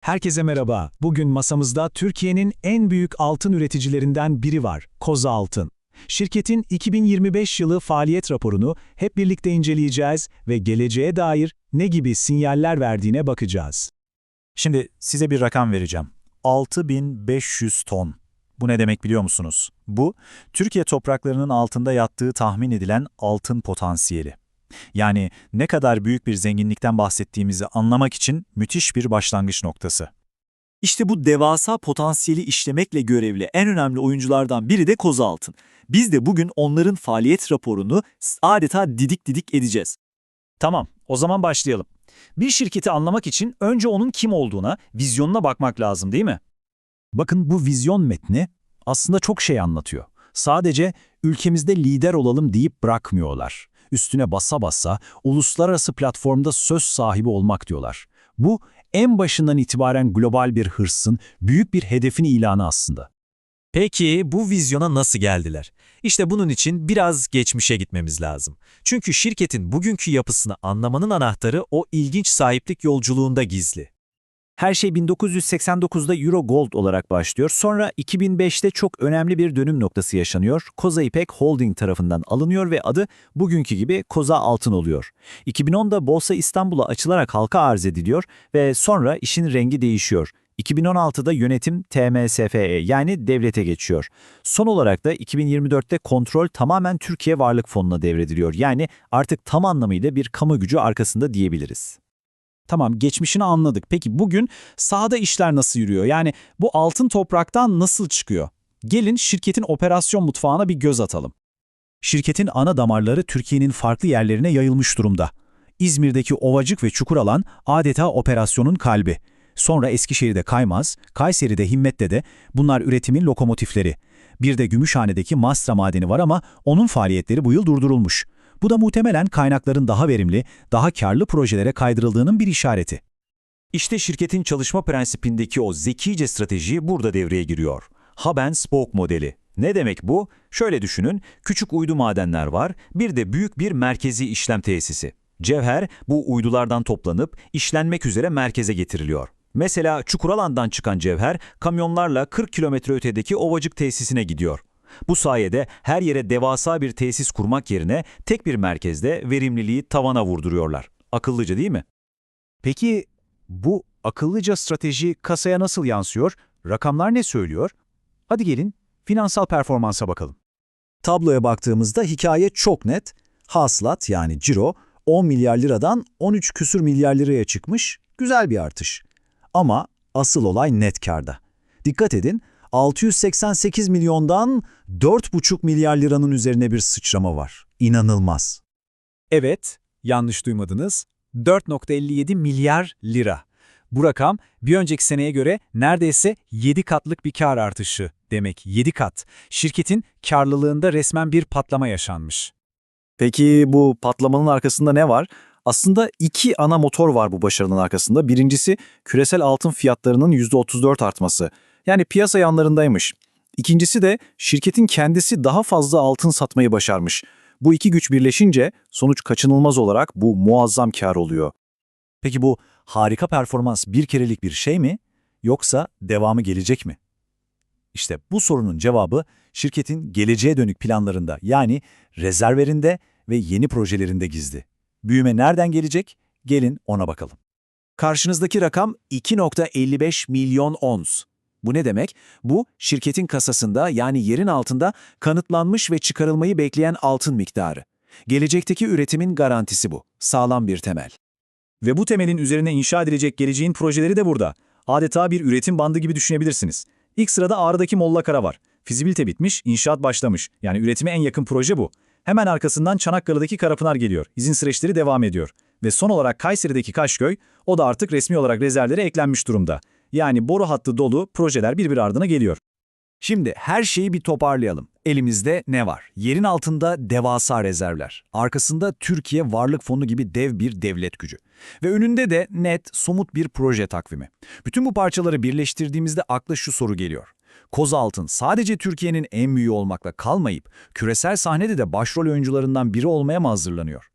Herkese merhaba. Bugün masamızda Türkiye'nin en büyük altın üreticilerinden biri var, Koza Altın. Şirketin 2025 yılı faaliyet raporunu hep birlikte inceleyeceğiz ve geleceğe dair ne gibi sinyaller verdiğine bakacağız. Şimdi size bir rakam vereceğim. 6500 ton. Bu ne demek biliyor musunuz? Bu, Türkiye topraklarının altında yattığı tahmin edilen altın potansiyeli. Yani ne kadar büyük bir zenginlikten bahsettiğimizi anlamak için müthiş bir başlangıç noktası. İşte bu devasa potansiyeli işlemekle görevli en önemli oyunculardan biri de Kozaltın. Biz de bugün onların faaliyet raporunu adeta didik didik edeceğiz. Tamam, o zaman başlayalım. Bir şirketi anlamak için önce onun kim olduğuna, vizyonuna bakmak lazım değil mi? Bakın bu vizyon metni aslında çok şey anlatıyor. Sadece ülkemizde lider olalım deyip bırakmıyorlar. Üstüne basa basa uluslararası platformda söz sahibi olmak diyorlar. Bu en başından itibaren global bir hırsın, büyük bir hedefin ilanı aslında. Peki bu vizyona nasıl geldiler? İşte bunun için biraz geçmişe gitmemiz lazım. Çünkü şirketin bugünkü yapısını anlamanın anahtarı o ilginç sahiplik yolculuğunda gizli. Her şey 1989'da Euro Gold olarak başlıyor. Sonra 2005'te çok önemli bir dönüm noktası yaşanıyor. Koza İpek Holding tarafından alınıyor ve adı bugünkü gibi Koza Altın oluyor. 2010'da Borsa İstanbul'a açılarak halka arz ediliyor ve sonra işin rengi değişiyor. 2016'da yönetim TMSFE yani devlete geçiyor. Son olarak da 2024'te kontrol tamamen Türkiye Varlık Fonu'na devrediliyor. Yani artık tam anlamıyla bir kamu gücü arkasında diyebiliriz. Tamam geçmişini anladık. Peki bugün sahada işler nasıl yürüyor? Yani bu altın topraktan nasıl çıkıyor? Gelin şirketin operasyon mutfağına bir göz atalım. Şirketin ana damarları Türkiye'nin farklı yerlerine yayılmış durumda. İzmir'deki Ovacık ve Çukuralan adeta operasyonun kalbi. Sonra Eskişehir'de Kaymaz, Kayseri'de Himmet'te bunlar üretimin lokomotifleri. Bir de Gümüşhane'deki Mastra madeni var ama onun faaliyetleri bu yıl durdurulmuş. Bu da muhtemelen kaynakların daha verimli, daha karlı projelere kaydırıldığının bir işareti. İşte şirketin çalışma prensipindeki o zekice strateji burada devreye giriyor. Hub and Spoke modeli. Ne demek bu? Şöyle düşünün, küçük uydu madenler var, bir de büyük bir merkezi işlem tesisi. Cevher bu uydulardan toplanıp işlenmek üzere merkeze getiriliyor. Mesela Çukuralan'dan çıkan cevher kamyonlarla 40 kilometre ötedeki Ovacık tesisine gidiyor. Bu sayede her yere devasa bir tesis kurmak yerine tek bir merkezde verimliliği tavana vurduruyorlar. Akıllıca değil mi? Peki bu akıllıca strateji kasaya nasıl yansıyor? Rakamlar ne söylüyor? Hadi gelin finansal performansa bakalım. Tabloya baktığımızda hikaye çok net. Hasılat yani ciro 10 milyar liradan 13 küsür milyar liraya çıkmış, güzel bir artış. Ama asıl olay net karda. Dikkat edin, 688 milyondan 4,5 milyar liranın üzerine bir sıçrama var. İnanılmaz. Evet, yanlış duymadınız. 4.57 milyar lira. Bu rakam bir önceki seneye göre neredeyse 7 katlık bir kar artışı demek 7 kat. Şirketin karlılığında resmen bir patlama yaşanmış. Peki bu patlamanın arkasında ne var? Aslında iki ana motor var bu başarının arkasında. Birincisi küresel altın fiyatlarının %34 artması. Yani piyasa yanlarındaymış. İkincisi de şirketin kendisi daha fazla altın satmayı başarmış. Bu iki güç birleşince sonuç kaçınılmaz olarak bu muazzam kar oluyor. Peki bu harika performans bir kerelik bir şey mi yoksa devamı gelecek mi? İşte bu sorunun cevabı şirketin geleceğe dönük planlarında yani rezervlerinde ve yeni projelerinde gizli. Büyüme nereden gelecek? Gelin ona bakalım. Karşınızdaki rakam 2.55 milyon ons. Bu ne demek? Bu, şirketin kasasında yani yerin altında kanıtlanmış ve çıkarılmayı bekleyen altın miktarı. Gelecekteki üretimin garantisi bu. Sağlam bir temel. Ve bu temelin üzerine inşa edilecek geleceğin projeleri de burada. Adeta bir üretim bandı gibi düşünebilirsiniz. İlk sırada Ağrı'daki Molla Kara var. Fizibilite bitmiş, inşaat başlamış. Yani üretime en yakın proje bu. Hemen arkasından Çanakkale'deki Karapınar geliyor. İzin süreçleri devam ediyor. Ve son olarak Kayseri'deki Kaşköy, o da artık resmi olarak rezervlere eklenmiş durumda. Yani boru hattı dolu projeler birbir ardına geliyor. Şimdi her şeyi bir toparlayalım. Elimizde ne var? Yerin altında devasa rezervler. Arkasında Türkiye Varlık Fonu gibi dev bir devlet gücü. Ve önünde de net, somut bir proje takvimi. Bütün bu parçaları birleştirdiğimizde akla şu soru geliyor. Kozaltın sadece Türkiye'nin en büyüğü olmakla kalmayıp küresel sahnede de başrol oyuncularından biri olmaya mı hazırlanıyor?